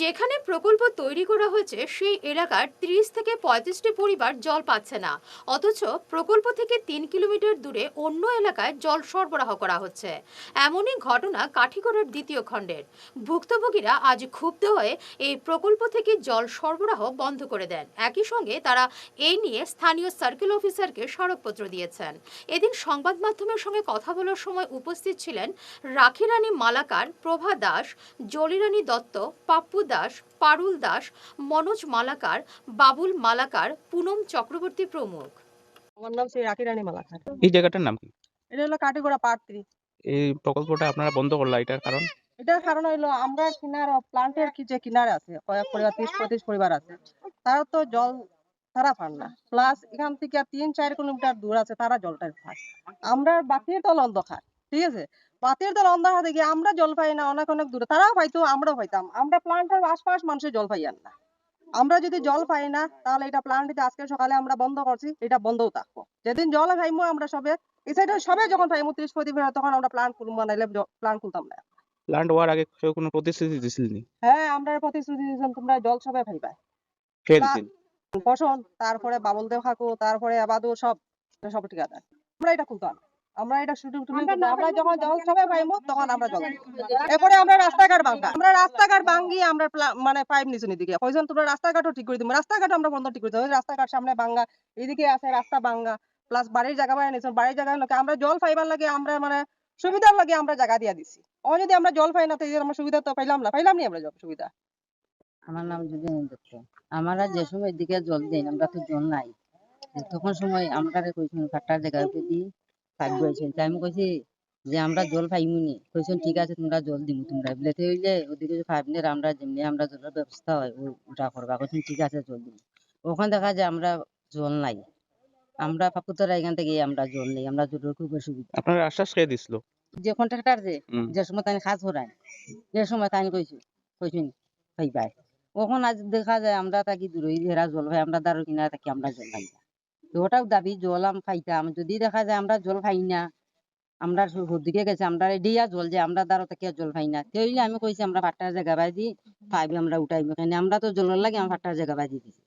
যেখানে প্রকল্প তৈরি করা হয়েছে, সেই এলাকার ত্রিশ থেকে পঁয়ত্রিশটি পরিবার জল পাচ্ছে না। অথচ প্রকল্প থেকে তিন কিলোমিটার দূরে অন্য এলাকায় জল সরবরাহ করা হচ্ছে। এমনই ঘটনা কাঠিগড়ের দ্বিতীয় খণ্ডের। ভুক্তভোগীরা আজ ক্ষুব্ধ হয়ে এই প্রকল্প থেকে জল সরবরাহ বন্ধ করে দেন। একই সঙ্গে তারা এই নিয়ে স্থানীয় সার্কেল অফিসারকে স্মারকপত্র দিয়েছেন। এদিন সংবাদ মাধ্যমের সঙ্গে কথা বলার সময় উপস্থিত ছিলেন রাখিরানী মালাকার, প্রভা দাস, জলিরানী দত্ত, পাপ্পু দাস পারুল দাস মনোজ মালাকার বাবুল মালাকার পুনম চক্রবর্তী প্রমুখ। আমার নাম শ্রী রাখি রানী মালাকার। এই জায়গাটার নাম কি? এটা হলো কাটিগোড়া পার্ট থ্রি এই প্রকল্পটা আপনারা বন্ধ করলা এটার কারণ? এটার কারণ হইল আমরা কিনার প্লান্টের কি যে কিনারে আছে কয়েক পরিবার ত্রিশ পঁয়ত্রিশ পরিবার আছে তারা তো জল তারা পান না। প্লাস এখান থেকে তিন চার কিলোমিটার দূর আছে তারা জলটা পায় আমরা বাতির দল অন্ধকার। ঠিক আছে? বাতির দল অন্ধকার থেকে আমরা জল পাই না অনেক অনেক দূরে। তারাও পাইতো আমরাও পাইতাম। আমরা প্লান্টের আশপাশ মানুষের জল পাই না। আমরা যদি জল পাই না তাহলে এটা প্লান্ট আজকে সকালে আমরা বন্ধ করছি এটা বন্ধও থাকব। যেদিন জল পাইমু আমরা সবে এই সাইডে সবে যখন পাইমু ত্রিশ পঁয়ত্রিশ মিনিট তখন আমরা প্লান্ট খুলবো নাইলে প্লান্ট খুলতাম না। প্লান্ট হওয়ার আগে কেউ কোনো প্রতিশ্রুতি দিছিল নি হ্যাঁ আমরা প্রতিশ্রুতি দিয়েছিলাম তোমরা জল সবে পাইবা কে দিছিল? পশন তারপরে বাবুল দেব হাকু তারপরে আবাদু সব সব ঠিকাদার। আমরা এটা খুলতাম আমরা এটা শুটিং টুটিং আমরা যখন জল সবে পাইমু তখন আমরা জল। এরপরে আমরা রাস্তাঘাট ভাঙ্গা আমরা রাস্তাঘাট ভাঙ্গি আমরা মানে পাইপ নিচে নিদিকে। কয়জন তোমরা রাস্তাঘাটও ঠিক করে দিব রাস্তাঘাট আমরা বন্ধ ঠিক করে দেবো রাস্তাঘাট সামনে ভাঙ্গা এদিকে আছে রাস্তা ভাঙ্গা প্লাস বাড়ির জায়গা বাড়ি নিয়েছেন বাড়ির জায়গা লোকে আমরা জল পাইবার লাগে আমরা মানে সুবিধার লাগে আমরা জায়গা দিয়া দিছি। ও যদি আমরা জল পাই না তো আমরা সুবিধা তো পাইলাম না পাইলাম নি আমরা জল সুবিধা। আমার নাম যদি দত্ত। আমরা যে সময় দিকে জল দেই আমরা তো জল নাই। তখন সময় আমরা কইছেন ফাটার জায়গায় উপরে পাইপ তাই আমি কইছি যে আমরা জল পাইমু নি। কইছেন ঠিক আছে তোমরা জল দিমু তোমরা। বলেতে হইলে ওদিকে যে পাইপ নিয়ে আমরা যেমনি আমরা জলের ব্যবস্থা হয় ওটা করবা। কইছেন ঠিক আছে জল দিমু। ওখানে দেখা যায় আমরা জল নাই। আমরা পাকুতরা এখান থেকে আমরা জল নেই আমরা জলের খুব অসুবিধা। আপনারা আশ্বাস কে দিছিল? যে কন্ট্রাক্টর যে যে সময় তাই কাজ করায় যে সময় তাই কইছি কইছেন পাইবাই ওখন আজ দেখা যায় আমরা থাকি দূরে হেরা জল ভাই আমরা দারু কিনা থাকি আমরা জল তো ওটাও দাবি জল আম পাইতাম যদি দেখা যায় আমরা জল খাই না আমরা দিকে গেছে আমরা দিয়া জল যে আমরা দ্বারা থেকে জল খাই না। তাইলে আমি কইছি আমরা ভাট্টার জায়গা বাজি দি পাইবে আমরা উঠাইব। কেন? আমরা তো জলের লাগে আমরা ভাট্টার জায়গা বাজি দিছি।